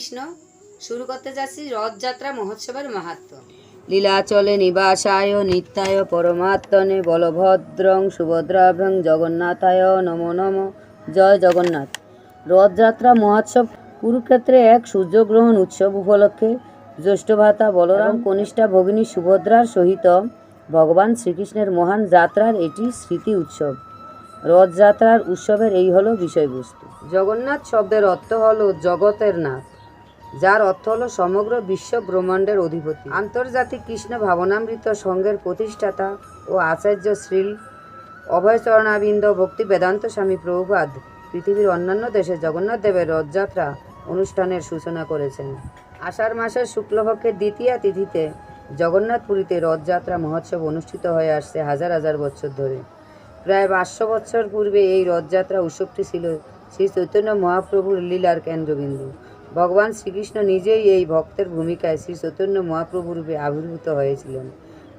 কৃষ্ণ, শুরু করতে যাচ্ছি রথযাত্রা মহোৎসবের মাহাত্ম্য লীলাচলে নিবাসায় নিত্যায় পরমাত্মনে বলভদ্রং সুভদ্রাভ্যং জগন্নাথায় নমো নম। জয় জগন্নাথ। রথযাত্রা মহোৎসব কুরুক্ষেত্রে এক সূর্যগ্রহণ উৎসব উপলক্ষে জ্যৈষ্ঠ ভাতা বলরাম, কনিষ্ঠা ভগিনী সুভদ্রার সহিত ভগবান শ্রীকৃষ্ণের মহান যাত্রার এটি স্মৃতি উৎসব। রথযাত্রার উৎসবের এই হলো বিষয়বস্তু। জগন্নাথ শব্দের অর্থ হলো জগতের নাথ। যার অর্থ হল সমগ্র বিশ্ব ব্রহ্মাণ্ডের অধিপতি। আন্তর্জাতিক কৃষ্ণ ভাবনামৃত সংঘের প্রতিষ্ঠাতা ও আচার্য শ্রীল অভয়চরণাবিন্দ ভক্তি বেদান্ত স্বামী প্রভুপাদ পৃথিবীর অন্যান্য দেশে জগন্নাথ দেবের রথযাত্রা অনুষ্ঠানের সূচনা করেছেন। আষাঢ় মাসের শুক্লপক্ষের দ্বিতীয়া তিথিতে জগন্নাথপুরীতে রথযাত্রা মহোৎসব অনুষ্ঠিত হয়ে আসছে হাজার হাজার বছর ধরে। প্রায় পাঁচশো বছর পূর্বে এই রথযাত্রা উৎসবটি ছিল শ্রী চৈতন্য মহাপ্রভুর লীলার কেন্দ্রবিন্দু। ভগবান শ্রীকৃষ্ণ নিজেই এই ভক্তের ভূমিকায় শ্রী চৈতন্য মহাপ্রভু রূপে আবির্ভূত হয়েছিলেন।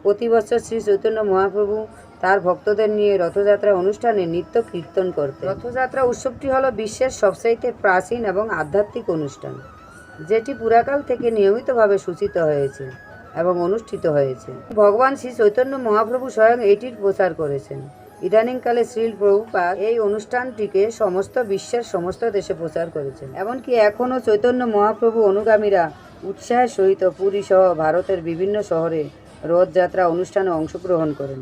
প্রতি বছর শ্রী চৈতন্য মহাপ্রভু তার ভক্তদের নিয়ে রথযাত্রা অনুষ্ঠানে নিত্য কীর্তন করতেন। রথযাত্রা উৎসবটি হলো বিশ্বের সবচাইতে প্রাচীন এবং আধ্যাত্মিক অনুষ্ঠান, যেটি পুরাকাল থেকে নিয়মিতভাবে সূচিত হয়েছে এবং অনুষ্ঠিত হয়েছে। ভগবান শ্রী চৈতন্য মহাপ্রভু স্বয়ং এটির প্রচার করেছেন। ইদানিংকালে শ্রীল প্রভুপাদ এই অনুষ্ঠানটিকে সমস্ত বিশ্বের সমস্ত দেশে প্রচার করেছেন। এমনকি এখনও চৈতন্য মহাপ্রভু অনুগামীরা উৎসাহের সহিত পুরী সহ ভারতের বিভিন্ন শহরে রথযাত্রা অনুষ্ঠানে অংশগ্রহণ করেন।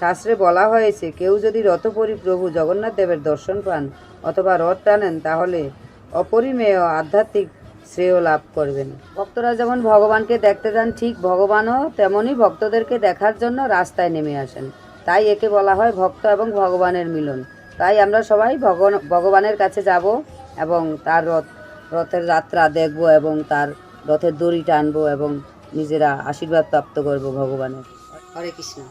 শাস্ত্রে বলা হয়েছে, কেউ যদি রথপরি প্রভু জগন্নাথ দেবের দর্শন পান অথবা রথ টানেন, তাহলে অপরিমেয় আধ্যাত্মিক শ্রেয় লাভ করবেন। ভক্তরা যেমন ভগবানকে দেখতে যান, ঠিক ভগবানও তেমনই ভক্তদেরকে দেখার জন্য রাস্তায় নেমে আসেন। তাই একে বলা হয় ভক্ত এবং ভগবানের মিলন। তাই আমরা সবাই ভগবান- ভগবানের কাছে যাব এবং তার রথ, রথের যাত্রা দেখব এবং তার রথের দড়ি টানবো এবং নিজেরা আশীর্বাদ প্রাপ্ত করব ভগবানের। হরে কৃষ্ণ।